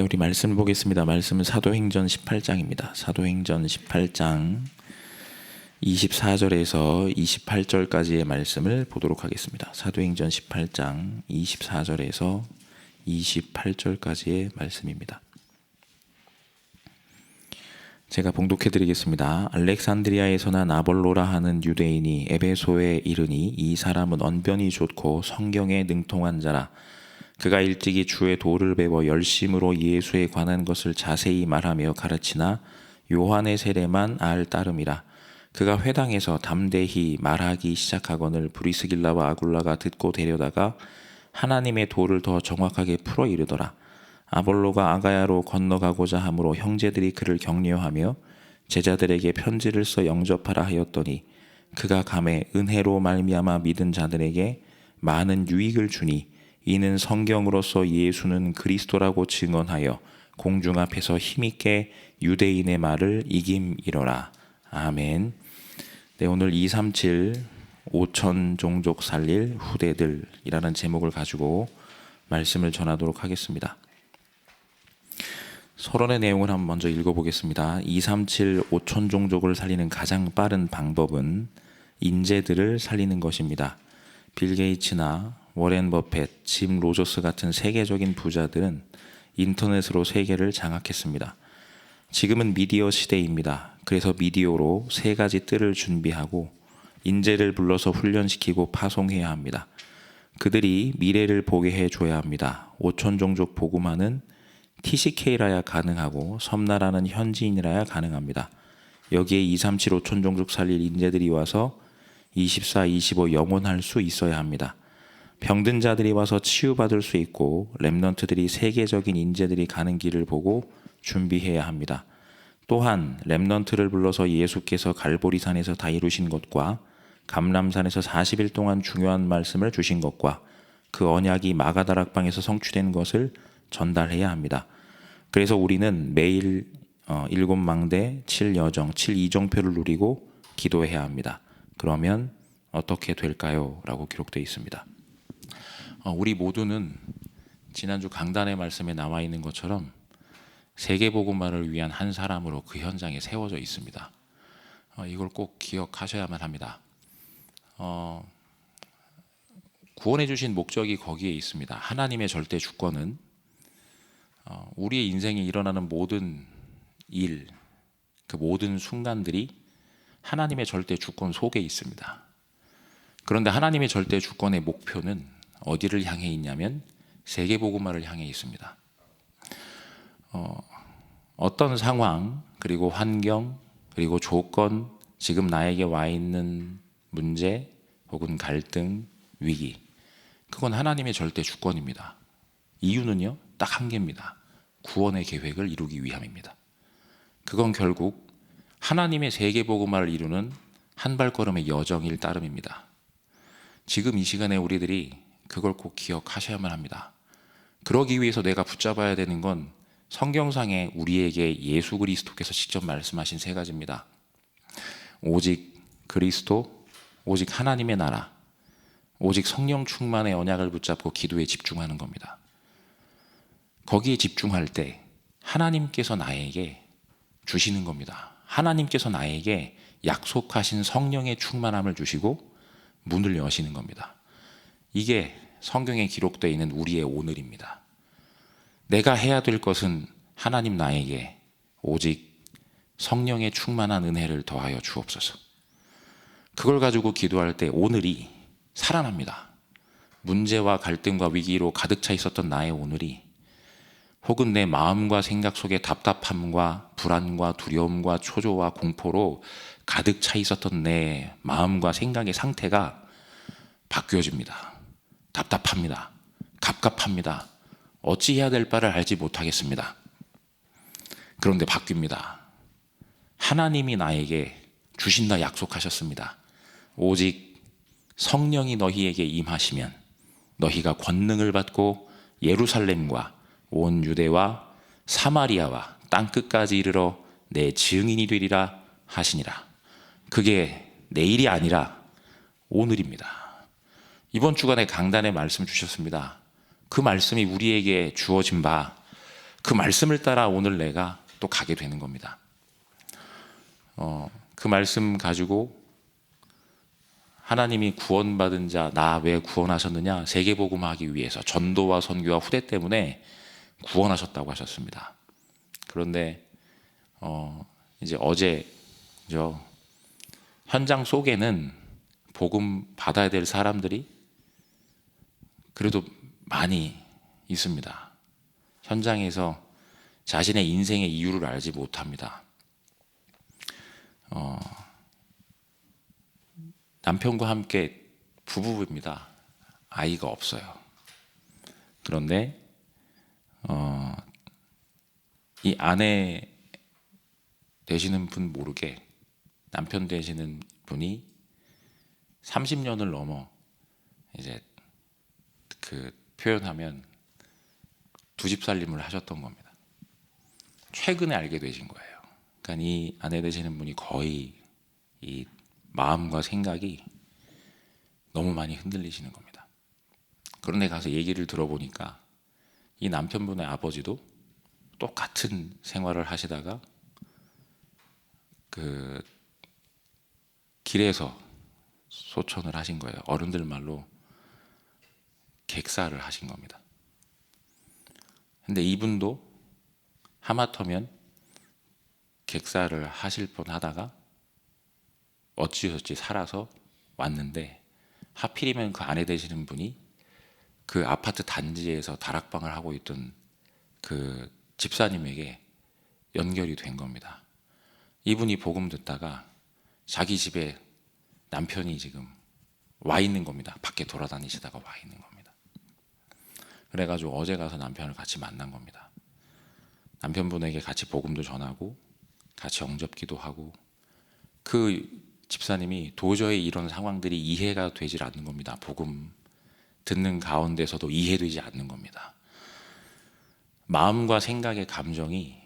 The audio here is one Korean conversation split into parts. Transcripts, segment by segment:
네, 우리 말씀 보겠습니다. 말씀은 사도행전 18장입니다. 사도행전 18장 24절에서 28절까지의 말씀을 보도록 하겠습니다. 사도행전 18장 24절에서 28절까지의 말씀입니다. 제가 봉독해 드리겠습니다. 알렉산드리아에서 난 아볼로라 하는 유대인이 에베소에 이르니 이 사람은 언변이 좋고 성경에 능통한 자라 그가 일찍이 주의 도를 배워 열심으로 예수에 관한 것을 자세히 말하며 가르치나 요한의 세례만 알 따름이라. 그가 회당에서 담대히 말하기 시작하거늘 브리스길라와 아굴라가 듣고 데려다가 하나님의 도를 더 정확하게 풀어 이르더라. 아볼로가 아가야로 건너가고자 하므로 형제들이 그를 격려하며 제자들에게 편지를 써 영접하라 하였더니 그가 감에 은혜로 말미암아 믿은 자들에게 많은 유익을 주니 이는 성경으로서 예수는 그리스도라고 증언하여 공중 앞에서 힘있게 유대인의 말을 이김이로라. 아멘. 네, 오늘 237 5천 종족 살릴 후대들이라는 제목을 가지고 말씀을 전하도록 하겠습니다. 서론의 내용을 한번 먼저 읽어보겠습니다. 237 5천 종족을 살리는 가장 빠른 방법은 인재들을 살리는 것입니다. 빌 게이츠나 워렌 버펫, 짐 로저스 같은 세계적인 부자들은 인터넷으로 세계를 장악했습니다. 지금은 미디어 시대입니다. 그래서 미디어로 세 가지 뜰을 준비하고 인재를 불러서 훈련시키고 파송해야 합니다. 그들이 미래를 보게 해줘야 합니다. 오천 종족 복음화는 TCK라야 가능하고 섬나라는 현지인이라야 가능합니다. 여기에 237 5천 종족 살릴 인재들이 와서 24, 25 영원할 수 있어야 합니다. 병든 자들이 와서 치유받을 수 있고 렘넌트들이 세계적인 인재들이 가는 길을 보고 준비해야 합니다. 또한 렘넌트를 불러서 예수께서 갈보리산에서 다 이루신 것과 감람산에서 40일 동안 중요한 말씀을 주신 것과 그 언약이 마가다락방에서 성취된 것을 전달해야 합니다. 그래서 우리는 매일 어, 일곱 망대, 칠 여정, 칠 이정표를 누리고 기도해야 합니다. 그러면 어떻게 될까요? 라고 기록되어 있습니다. 어, 우리 모두는 지난주 강단의 말씀에 나와 있는 것처럼 세계 복음화를 위한 한 사람으로 그 현장에 세워져 있습니다. 어, 이걸 꼭 기억하셔야만 합니다. 어, 구원해 주신 목적이 거기에 있습니다. 하나님의 절대 주권은 어, 우리의 인생에 일어나는 모든 일, 그 모든 순간들이 하나님의 절대 주권 속에 있습니다. 그런데 하나님의 절대 주권의 목표는 어디를 향해 있냐면 세계 복음화를 향해 있습니다. 어, 어떤 상황 그리고 환경 그리고 조건 지금 나에게 와 있는 문제 혹은 갈등 위기 그건 하나님의 절대 주권입니다. 이유는요 딱 한 개입니다. 구원의 계획을 이루기 위함입니다. 그건 결국 하나님의 세계 복음화를 이루는 한 발걸음의 여정일 따름입니다. 지금 이 시간에 우리들이 그걸 꼭 기억하셔야만 합니다. 그러기 위해서 내가 붙잡아야 되는 건 성경상에 우리에게 예수 그리스도께서 직접 말씀하신 세 가지입니다. 오직 그리스도, 오직 하나님의 나라, 오직 성령 충만의 언약을 붙잡고 기도에 집중하는 겁니다. 거기에 집중할 때 하나님께서 나에게 주시는 겁니다. 하나님께서 나에게 약속하신 성령의 충만함을 주시고 문을 여시는 겁니다. 이게 성경에 기록되어 있는 우리의 오늘입니다. 내가 해야 될 것은 하나님 나에게 오직 성령의 충만한 은혜를 더하여 주옵소서. 그걸 가지고 기도할 때 오늘이 살아납니다. 문제와 갈등과 위기로 가득 차 있었던 나의 오늘이 혹은 내 마음과 생각 속에 답답함과 불안과 두려움과 초조와 공포로 가득 차 있었던 내 마음과 생각의 상태가 바뀌어집니다. 답답합니다. 갑갑합니다. 어찌 해야 될 바를 알지 못하겠습니다. 그런데 바뀝니다. 하나님이 나에게 주신다 약속하셨습니다. 오직 성령이 너희에게 임하시면 너희가 권능을 받고 예루살렘과 온 유대와 사마리아와 땅 끝까지 이르러 내 증인이 되리라 하시니라. 그게 내일이 아니라 오늘입니다. 이번 주간에 강단에 말씀 주셨습니다. 그 말씀이 우리에게 주어진 바 그 말씀을 따라 오늘 내가 또 가게 되는 겁니다. 어, 그 말씀 가지고 하나님이 구원받은 자 나 왜 구원하셨느냐 세계복음하기 위해서 전도와 선교와 후대 때문에 구원하셨다고 하셨습니다. 그런데 어, 이제 어제 저 현장 속에는 복음 받아야 될 사람들이 그래도 많이 있습니다. 현장에서 자신의 인생의 이유를 알지 못합니다. 어, 남편과 함께 부부입니다. 아이가 없어요. 그런데 어, 이 아내 되시는 분 모르게 남편 되시는 분이 30년을 넘어 이제 그 표현하면 두 집 살림을 하셨던 겁니다. 최근에 알게 되신 거예요. 그러니까 이 아내 되시는 분이 거의 이 마음과 생각이 너무 많이 흔들리시는 겁니다. 그런데 가서 얘기를 들어보니까 이 남편분의 아버지도 똑같은 생활을 하시다가 그 길에서 소천을 하신 거예요. 어른들 말로 객사를 하신 겁니다. 근데 이분도 하마터면 객사를 하실 뻔 하다가 어찌어찌 살아서 왔는데 하필이면 그 아내 되시는 분이 그 아파트 단지에서 다락방을 하고 있던 그 집사님에게 연결이 된 겁니다. 이분이 복음 듣다가 자기 집에 남편이 지금 와 있는 겁니다. 밖에 돌아다니시다가 와 있는 겁니다. 그래가지고 어제 가서 남편을 같이 만난 겁니다. 남편분에게 같이 복음도 전하고 같이 영접기도 하고 그 집사님이 도저히 이런 상황들이 이해가 되질 않는 겁니다. 복음 듣는 가운데서도 이해되지 않는 겁니다. 마음과 생각의 감정이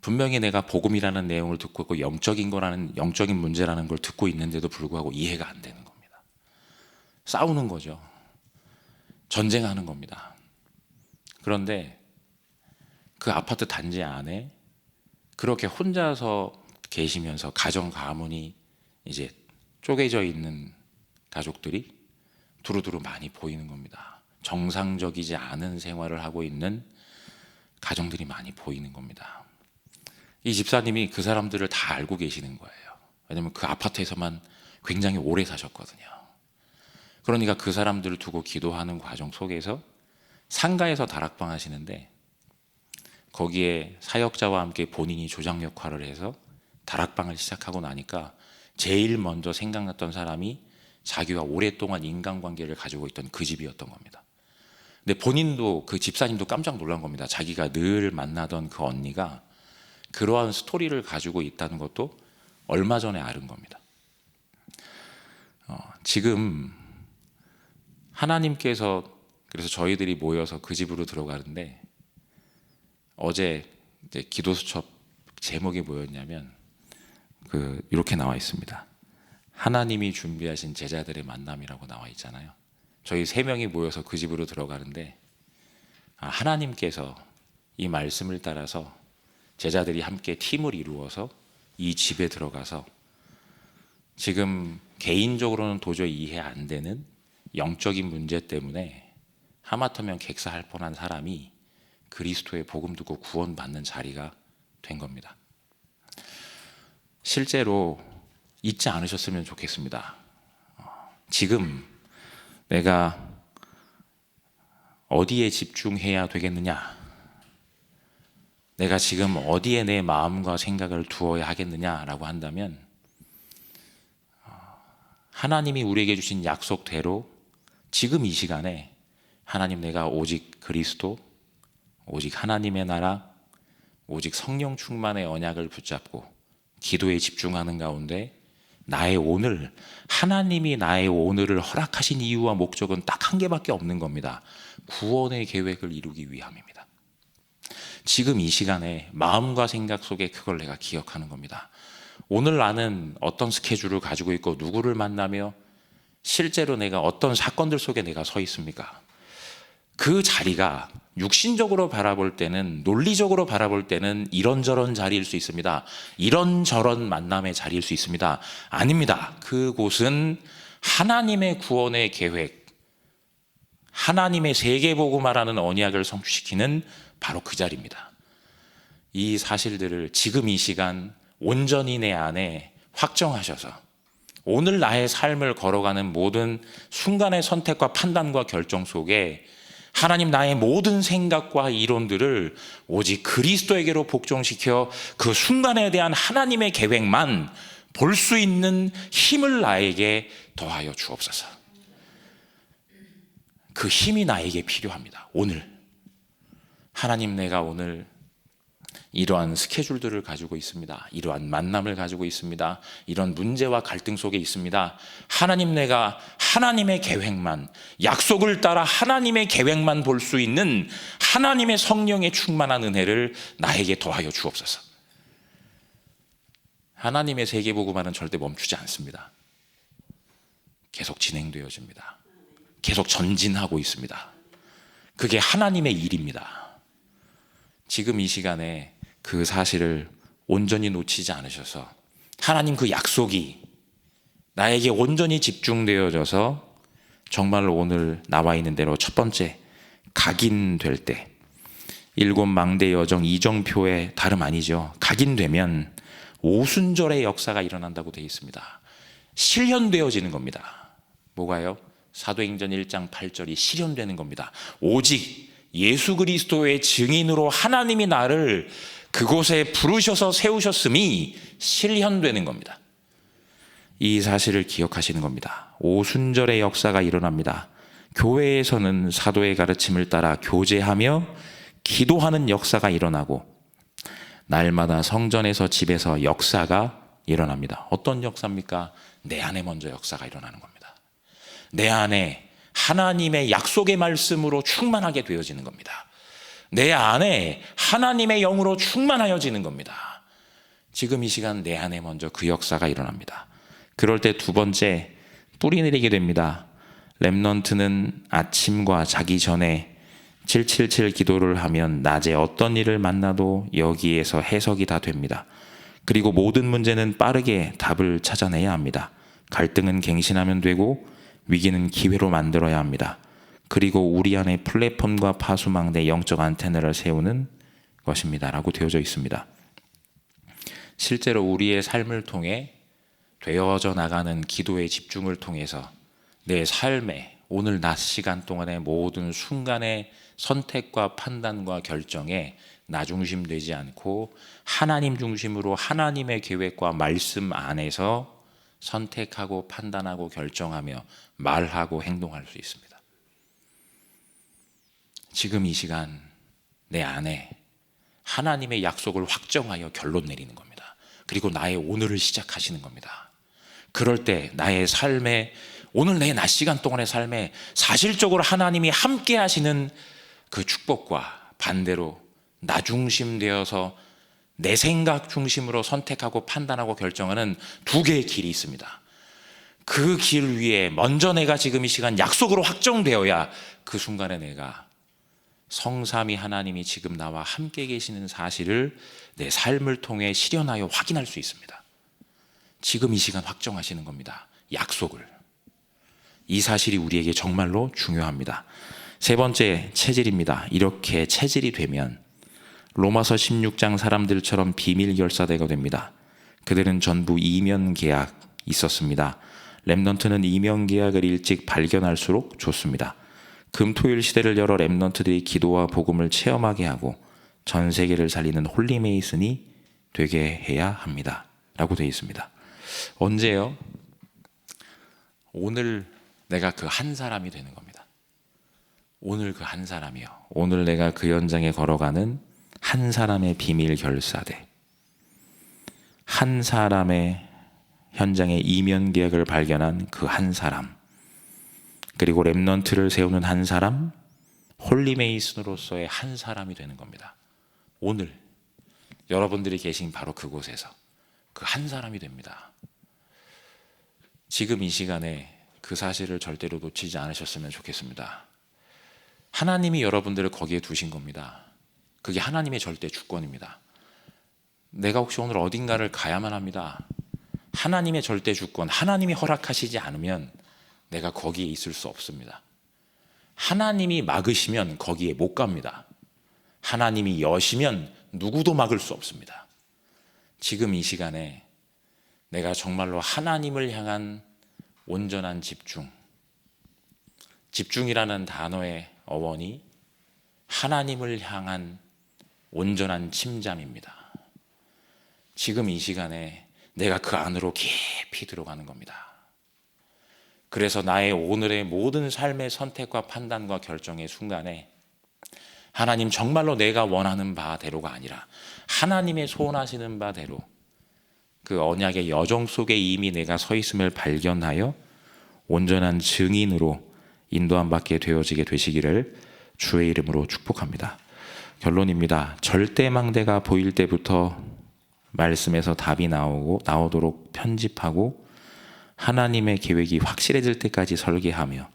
분명히 내가 복음이라는 내용을 듣고 있고 영적인 거라는 영적인 문제라는 걸 듣고 있는데도 불구하고 이해가 안 되는 겁니다. 싸우는 거죠. 전쟁하는 겁니다. 그런데 그 아파트 단지 안에 그렇게 혼자서 계시면서 가정 가문이 이제 쪼개져 있는 가족들이 두루두루 많이 보이는 겁니다. 정상적이지 않은 생활을 하고 있는 가정들이 많이 보이는 겁니다. 이 집사님이 그 사람들을 다 알고 계시는 거예요. 왜냐하면 그 아파트에서만 굉장히 오래 사셨거든요. 그러니까 그 사람들을 두고 기도하는 과정 속에서 상가에서 다락방 하시는데 거기에 사역자와 함께 본인이 조장 역할을 해서 다락방을 시작하고 나니까 제일 먼저 생각났던 사람이 자기와 오랫동안 인간관계를 가지고 있던 그 집이었던 겁니다. 근데 본인도 그 집사님도 깜짝 놀란 겁니다. 자기가 늘 만나던 그 언니가 그러한 스토리를 가지고 있다는 것도 얼마 전에 알은 겁니다. 어, 지금 하나님께서 그래서 저희들이 모여서 그 집으로 들어가는데 어제 이제 기도 수첩 제목이 뭐였냐면 그 이렇게 나와 있습니다. 하나님이 준비하신 제자들의 만남이라고 나와 있잖아요. 저희 세 명이 모여서 그 집으로 들어가는데 아, 하나님께서 이 말씀을 따라서 제자들이 함께 팀을 이루어서 이 집에 들어가서 지금 개인적으로는 도저히 이해 안 되는 영적인 문제 때문에 하마터면 객사할 뻔한 사람이 그리스도의 복음 듣고 구원받는 자리가 된 겁니다. 실제로 잊지 않으셨으면 좋겠습니다. 어, 지금 내가 어디에 집중해야 되겠느냐? 내가 지금 어디에 내 마음과 생각을 두어야 하겠느냐라고 한다면 어, 하나님이 우리에게 주신 약속대로 지금 이 시간에 하나님 내가 오직 그리스도 오직 하나님의 나라 오직 성령 충만의 언약을 붙잡고 기도에 집중하는 가운데 나의 오늘 하나님이 나의 오늘을 허락하신 이유와 목적은 딱 한 개밖에 없는 겁니다. 구원의 계획을 이루기 위함입니다. 지금 이 시간에 마음과 생각 속에 그걸 내가 기억하는 겁니다. 오늘 나는 어떤 스케줄을 가지고 있고 누구를 만나며 실제로 내가 어떤 사건들 속에 내가 서 있습니까? 그 자리가 육신적으로 바라볼 때는 논리적으로 바라볼 때는 이런저런 자리일 수 있습니다. 이런저런 만남의 자리일 수 있습니다. 아닙니다. 그곳은 하나님의 구원의 계획, 하나님의 세계보고말하는 언약을 성취시키는 바로 그 자리입니다. 이 사실들을 지금 이 시간 온전히 내 안에 확정하셔서 오늘 나의 삶을 걸어가는 모든 순간의 선택과 판단과 결정 속에 하나님 나의 모든 생각과 이론들을 오직 그리스도에게로 복종시켜 그 순간에 대한 하나님의 계획만 볼 수 있는 힘을 나에게 더하여 주옵소서. 그 힘이 나에게 필요합니다. 오늘. 하나님 내가 오늘 이러한 스케줄들을 가지고 있습니다. 이러한 만남을 가지고 있습니다. 이런 문제와 갈등 속에 있습니다. 하나님 내가 하나님의 계획만, 약속을 따라 하나님의 계획만 볼 수 있는 하나님의 성령의 충만한 은혜를 나에게 더하여 주옵소서. 하나님의 세계보고만은 절대 멈추지 않습니다. 계속 진행되어집니다. 계속 전진하고 있습니다. 그게 하나님의 일입니다. 지금 이 시간에 그 사실을 온전히 놓치지 않으셔서 하나님 그 약속이 나에게 온전히 집중되어져서 정말로 오늘 나와 있는 대로 첫 번째 각인될 때 일곱 망대 여정 이정표의 다름 아니죠. 각인되면 오순절의 역사가 일어난다고 되어 있습니다. 실현되어지는 겁니다. 뭐가요? 사도행전 1장 8절이 실현되는 겁니다. 오직 예수 그리스도의 증인으로 하나님이 나를 그곳에 부르셔서 세우셨음이 실현되는 겁니다. 이 사실을 기억하시는 겁니다. 오순절의 역사가 일어납니다. 교회에서는 사도의 가르침을 따라 교제하며 기도하는 역사가 일어나고 날마다 성전에서 집에서 역사가 일어납니다. 어떤 역사입니까? 내 안에 먼저 역사가 일어나는 겁니다. 내 안에 하나님의 약속의 말씀으로 충만하게 되어지는 겁니다. 내 안에 하나님의 영으로 충만하여지는 겁니다. 지금 이 시간 내 안에 먼저 그 역사가 일어납니다. 그럴 때 두 번째 뿌리 내리게 됩니다. 렘넌트는 아침과 자기 전에 777 기도를 하면 낮에 어떤 일을 만나도 여기에서 해석이 다 됩니다. 그리고 모든 문제는 빠르게 답을 찾아내야 합니다. 갈등은 갱신하면 되고 위기는 기회로 만들어야 합니다. 그리고 우리 안에 플랫폼과 파수망대 영적 안테나를 세우는 것입니다 라고 되어져 있습니다. 실제로 우리의 삶을 통해 되어져 나가는 기도의 집중을 통해서 내 삶에 오늘 낮 시간 동안의 모든 순간의 선택과 판단과 결정에 나 중심 되지 않고 하나님 중심으로 하나님의 계획과 말씀 안에서 선택하고 판단하고 결정하며 말하고 행동할 수 있습니다. 지금 이 시간 내 안에 하나님의 약속을 확정하여 결론 내리는 겁니다. 그리고 나의 오늘을 시작하시는 겁니다. 그럴 때 나의 삶에 오늘 내 낮 시간 동안의 삶에 사실적으로 하나님이 함께 하시는 그 축복과 반대로 나 중심 되어서 내 생각 중심으로 선택하고 판단하고 결정하는 두 개의 길이 있습니다. 그 길 위에 먼저 내가 지금 이 시간 약속으로 확정되어야 그 순간에 내가 성삼이 하나님이 지금 나와 함께 계시는 사실을 내 삶을 통해 실현하여 확인할 수 있습니다. 지금 이 시간 확정하시는 겁니다. 약속을. 이 사실이 우리에게 정말로 중요합니다. 세 번째 체질입니다. 이렇게 체질이 되면 로마서 16장 사람들처럼 비밀 결사대가 됩니다. 그들은 전부 이면 계약 있었습니다. 렘넌트는 이면 계약을 일찍 발견할수록 좋습니다. 금토일 시대를 열어 렘넌트들이 기도와 복음을 체험하게 하고 전 세계를 살리는 홀리메이슨이 되게 해야 합니다. 라고 되어 있습니다. 언제요? 오늘 내가 그 한 사람이 되는 겁니다. 오늘 그 한 사람이요. 오늘 내가 그 현장에 걸어가는 한 사람의 비밀 결사대. 한 사람의 현장의 이면 계약을 발견한 그 한 사람. 그리고 렘넌트를 세우는 한 사람, 홀리메이슨으로서의 한 사람이 되는 겁니다. 오늘 여러분들이 계신 바로 그곳에서 그 한 사람이 됩니다. 지금 이 시간에 그 사실을 절대로 놓치지 않으셨으면 좋겠습니다. 하나님이 여러분들을 거기에 두신 겁니다. 그게 하나님의 절대 주권입니다. 내가 혹시 오늘 어딘가를 가야만 합니다. 하나님의 절대 주권, 하나님이 허락하시지 않으면 내가 거기에 있을 수 없습니다. 하나님이 막으시면 거기에 못 갑니다. 하나님이 여시면 누구도 막을 수 없습니다. 지금 이 시간에 내가 정말로 하나님을 향한 온전한 집중, 집중이라는 단어의 어원이 하나님을 향한 온전한 침잠입니다. 지금 이 시간에 내가 그 안으로 깊이 들어가는 겁니다. 그래서 나의 오늘의 모든 삶의 선택과 판단과 결정의 순간에 하나님 정말로 내가 원하는 바대로가 아니라 하나님의 소원하시는 바대로 그 언약의 여정 속에 이미 내가 서 있음을 발견하여 온전한 증인으로 인도함 받게 되어지게 되시기를 주의 이름으로 축복합니다. 결론입니다. 절대망대가 보일 때부터 말씀에서 답이 나오고 나오도록 편집하고 하나님의 계획이 확실해질 때까지 설계하며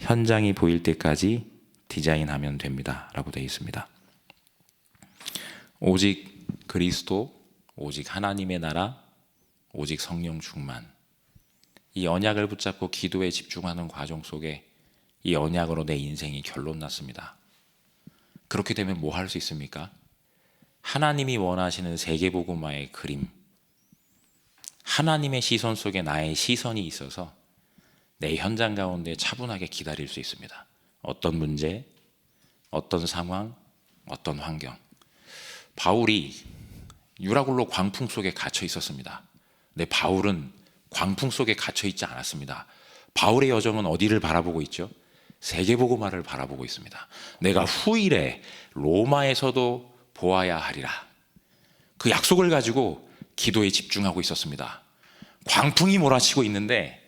현장이 보일 때까지 디자인하면 됩니다라고 되어 있습니다. 오직 그리스도, 오직 하나님의 나라, 오직 성령 충만. 이 언약을 붙잡고 기도에 집중하는 과정 속에 이 언약으로 내 인생이 결론 났습니다. 그렇게 되면 뭐 할 수 있습니까? 하나님이 원하시는 세계복음화의 그림, 하나님의 시선 속에 나의 시선이 있어서 내 현장 가운데 차분하게 기다릴 수 있습니다. 어떤 문제, 어떤 상황, 어떤 환경. 바울이 유라굴로 광풍 속에 갇혀 있었습니다. 근데 바울은 광풍 속에 갇혀 있지 않았습니다. 바울의 여정은 어디를 바라보고 있죠? 세계복음화를 바라보고 있습니다. 내가 후일에 로마에서도 보아야 하리라. 그 약속을 가지고 기도에 집중하고 있었습니다. 광풍이 몰아치고 있는데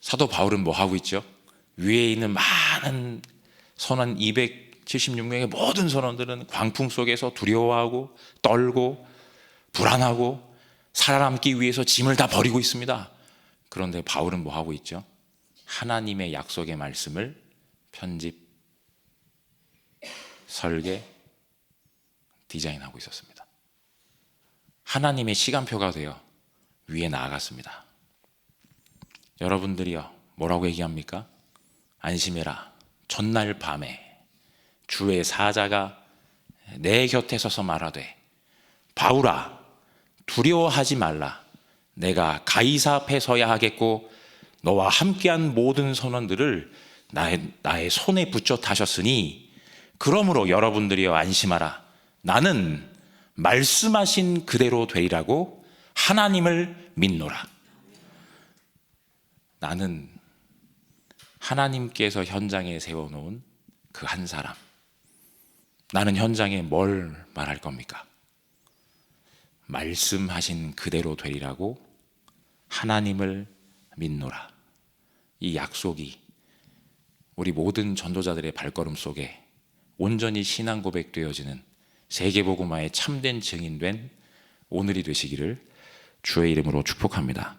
사도 바울은 뭐 하고 있죠? 위에 있는 많은 선원 276명의 모든 선원들은 광풍 속에서 두려워하고 떨고 불안하고 살아남기 위해서 짐을 다 버리고 있습니다. 그런데 바울은 뭐 하고 있죠? 하나님의 약속의 말씀을 편집, 설계, 디자인하고 있었습니다. 하나님의 시간표가 되어 위에 나아갔습니다. 여러분들이요, 뭐라고 얘기합니까? 안심해라. 전날 밤에 주의 사자가 내 곁에 서서 말하되, 바울아, 두려워하지 말라. 내가 가이사 앞에 서야 하겠고, 너와 함께한 모든 선원들을 나의, 나의 손에 붙여 타셨으니, 그러므로 여러분들이여 안심하라. 나는 말씀하신 그대로 되리라고 하나님을 믿노라. 나는 하나님께서 현장에 세워놓은 그 한 사람. 나는 현장에 뭘 말할 겁니까? 말씀하신 그대로 되리라고 하나님을 믿노라. 이 약속이 우리 모든 전도자들의 발걸음 속에 온전히 신앙 고백되어지는 세계복음화의 참된 증인된 오늘이 되시기를 주의 이름으로 축복합니다.